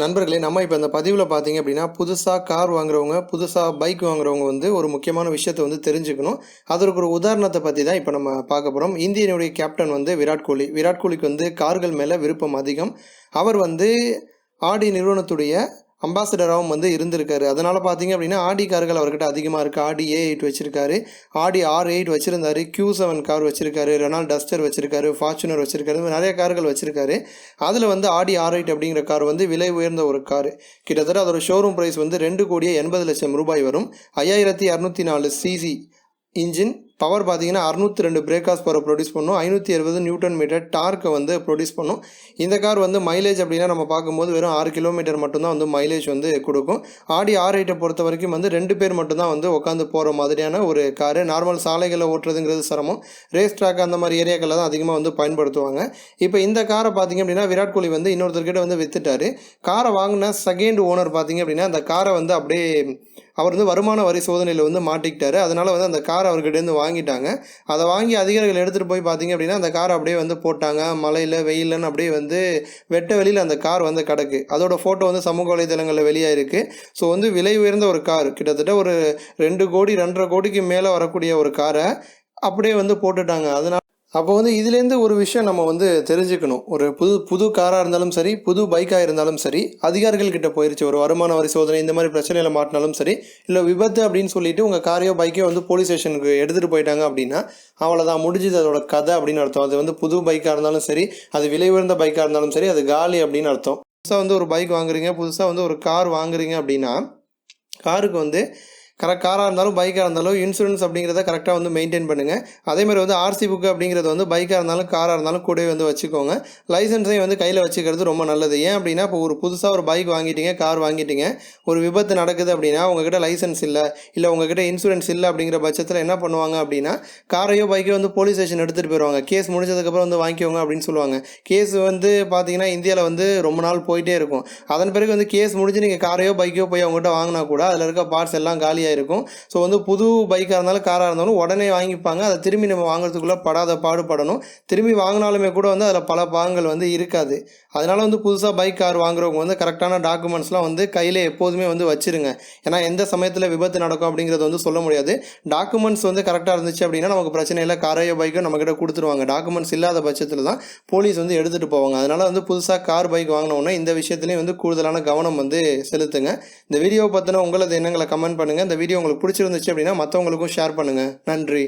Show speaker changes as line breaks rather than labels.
நண்பர்களே நம்ம இப்போ இந்த பதிவில் பார்த்தீங்க அப்படின்னா புதுசாக கார் வாங்குறவங்க புதுசாக பைக் வாங்குறவங்க வந்து ஒரு முக்கியமான விஷயத்தை வந்து தெரிஞ்சுக்கணும். அதற்கு ஒரு உதாரணத்தை பற்றி தான் இப்போ நம்ம பார்க்க போகிறோம் இந்தியனுடைய கேப்டன் வந்து விராட் கோலி. விராட் கோலிக்கு வந்து கார்கள் மேலே விருப்பம் அதிகம். அவர் வந்து ஆடி நிறுவனத்துடைய அம்பாசடராகவும் வந்து இருந்திருக்காரு. அதனால் பார்த்தீங்க அப்படின்னா ஆடி கார்கள் அவர்கிட்ட அதிகமாக இருக்குது ஆடி ஏ எயிட் வச்சிருக்காரு. ஆடி ஆர் எயிட் வச்சுருந்தாரு. கியூ செவன் கார் வச்சிருக்காரு. ரெனால் டஸ்டர் வச்சிருக்காரு. ஃபார்ச்சுனர் வச்சிருக்காரு. நிறைய கார்கள் வச்சிருக்காரு. அதில் வந்து ஆடி ஆர் எயிட் அப்படிங்கிற கார் வந்து விலை உயர்ந்த ஒரு கார் கிட்டத்தட்ட அதோட ஷோரூம் ப்ரைஸ் வந்து ரெண்டு கோடியே எண்பது லட்சம் ரூபாய் வரும். ஐயாயிரத்தி இரநூத்தி நாலு சிசி இன்ஜின் பவர் பார்த்தீங்கன்னா அறுநூத்தி ரெண்டு பிரேக்காஸ் பவர் ப்ரொடியூஸ் பண்ணும். ஐநூற்றி அறுபது நியூட்டன் மீட்டர் டார்க்கை வந்து ப்ரொடியூஸ் பண்ணும். இந்த கார் வந்து மைலேஜ் அப்படின்னா நம்ம பார்க்கும்போது வெறும் ஆறு கிலோமீட்டர் மட்டும்தான் வந்து மைலேஜ் வந்து கொடுக்கும். ஆடி ஆர் எயிட்டை பொறுத்த வரைக்கும் வந்து ரெண்டு பேர் மட்டும்தான் வந்து உட்காந்து போகிற மாதிரியான ஒரு காரு நார்மல் சாலைகளை ஓட்டுறதுங்கிறது சிரமம். ரேஸ் ட்ராக் அந்த மாதிரி ஏரியாக்களில் தான் அதிகமாக வந்து பயன்படுத்துவாங்க. இப்போ இந்த காரை பார்த்தீங்க அப்படின்னா விராட் கோலி வந்து இன்னொருத்தர்கிட்ட வந்து வித்துட்டாரு. காரை வாங்கின செகண்ட் ஓனர் பார்த்தீங்க அப்படின்னா அந்த காரை வந்து அப்படியே அவர் வந்து வருமான வரி சோதனையில் வந்து மாட்டிக்கிட்டாரு. அதனால் வந்து அந்த கார் அவர்கிட்டேருந்து வாங்கிட்டாங்க. அதை வாங்கி அதிகாரிகள் எடுத்துகிட்டு போய் பார்த்தீங்க அப்படின்னா அந்த காரை அப்படியே வந்து போட்டாங்க. மழையில் வெயிலன்னு அப்படியே வந்து வெட்ட வெளியில் அந்த கார் வந்து கிடக்கு. அதோட ஃபோட்டோ வந்து சமூக வலைதளங்களில் வெளியாகிருக்கு ஸோ வந்து விலை உயர்ந்த ஒரு கார். கிட்டத்தட்ட ஒரு ரெண்டு கோடி ரெண்டரை கோடிக்கு மேலே வரக்கூடிய ஒரு காரை அப்படியே வந்து போட்டுட்டாங்க. அதனால் அப்போ வந்து இதுலேருந்து ஒரு விஷயம் நம்ம வந்து தெரிஞ்சுக்கணும். ஒரு புது புது காராக இருந்தாலும் சரி புது பைக்காக இருந்தாலும் சரி அதிகாரிகள் கிட்ட போயிருச்சு. ஒரு வருமான வரி சோதனை இந்த மாதிரி பிரச்சனையில் மாட்டினாலும் சரி இல்லை விபத்து அப்படின்னு சொல்லிட்டு உங்கள் காரையோ பைக்கையோ வந்து போலீஸ் ஸ்டேஷனுக்கு எடுத்துகிட்டு போயிட்டாங்க அப்படின்னா அவ்வளோதான் முடிஞ்சது அதோட கதை அப்படின்னு அர்த்தம். அது வந்து புது பைக்காக இருந்தாலும் சரி அது விலை உயர்ந்த பைக்காக இருந்தாலும் சரி அது காலி அப்படின்னு அர்த்தம். புதுசாக வந்து ஒரு பைக் வாங்குறீங்க புதுசாக வந்து ஒரு கார் வாங்குறீங்க அப்படின்னா காருக்கு வந்து கரெக்ட் காராக இருந்தாலும் பைக்காக இருந்தாலும் இன்சூரன்ஸ் அப்படிங்கிறத கரெக்டாக வந்து மெயின்டைன் பண்ணுங்கள் அதே மாதிரி வந்து ஆர்சி புக்கு அப்படிங்கிறது வந்து பைக்காக இருந்தாலும் காராக இருந்தாலும் கூடவே வந்து வச்சுக்கோங்க. லைசன்ஸையும் வந்து கையில் வச்சுக்கிறது ரொம்ப நல்லது. ஏன் அப்படின்னா இப்போ ஒரு புதுசாக ஒரு பைக் வாங்கிட்டீங்க கார் வாங்கிட்டீங்க ஒரு விபத்து நடக்குது அப்படின்னா உங்ககிட்ட லைசன்ஸ் இல்லை இல்லை உங்ககிட்ட இன்சூரன்ஸ் இல்லை அப்படிங்கிற பட்சத்தில் என்ன பண்ணுவாங்க அப்படின்னா காரையோ பைக்கையோ வந்து போலீஸ் ஸ்டேஷன் எடுத்துகிட்டு போயிடுவாங்க கேஸ் முடிஞ்சதுக்கப்புறம் வந்து வாங்கிக்கோங்க அப்படின்னு சொல்லுவாங்க. கேஸ் வந்து பார்த்தீங்கன்னா இந்தியாவில் வந்து ரொம்ப நாள் போயிட்டே இருக்கும். அதன் பிறகு வந்து கேஸ் முடிஞ்சு நீங்கள் காரையோ பைக்கையோ போய் அவங்ககிட்ட வாங்கினா கூட அதில் இருக்க பார்ட்ஸ் எல்லாம் காலி காலியாக இருக்கும். ஸோ வந்து புது பைக்காக இருந்தாலும் காராக இருந்தாலும் உடனே வாங்கிப்பாங்க. அதை திரும்பி நம்ம வாங்குறதுக்குள்ளே படாத பாடுபடணும். திரும்பி வாங்கினாலுமே கூட வந்து அதில் பல பாகங்கள் வந்து இருக்காது. அதனால் வந்து புதுசாக பைக் கார் வாங்குறவங்க வந்து கரெக்டான டாக்குமெண்ட்ஸ்லாம் வந்து கையில் எப்போதுமே வந்து வச்சுருங்க. ஏன்னா எந்த சமயத்தில் விபத்து நடக்கும் அப்படிங்கிறது வந்து சொல்ல முடியாது. டாக்குமெண்ட்ஸ் வந்து கரெக்டாக இருந்துச்சு அப்படின்னா நமக்கு பிரச்சனை இல்லை. காரையோ பைக்கோ நம்மக்கிட்ட கொடுத்துருவாங்க. டாக்குமெண்ட்ஸ் இல்லாத பட்சத்தில் தான் போலீஸ் வந்து எடுத்துகிட்டு போவாங்க. அதனால் வந்து புதுசாக கார் பைக் வாங்கினோன்னா இந்த விஷயத்துலையும் வந்து கூடுதலான கவனம் வந்து செலுத்துங்க. இந்த வீடியோ பற்றின உங்களது எண்ணங்களை கமெண்ட் பண்ணுங்கள் இந்த வீடியோ உங்களுக்கு பிடிச்சிருந்துச்சு அப்படின்னா மற்றவங்களுக்கும் ஷேர் பண்ணுங்கள் நன்றி.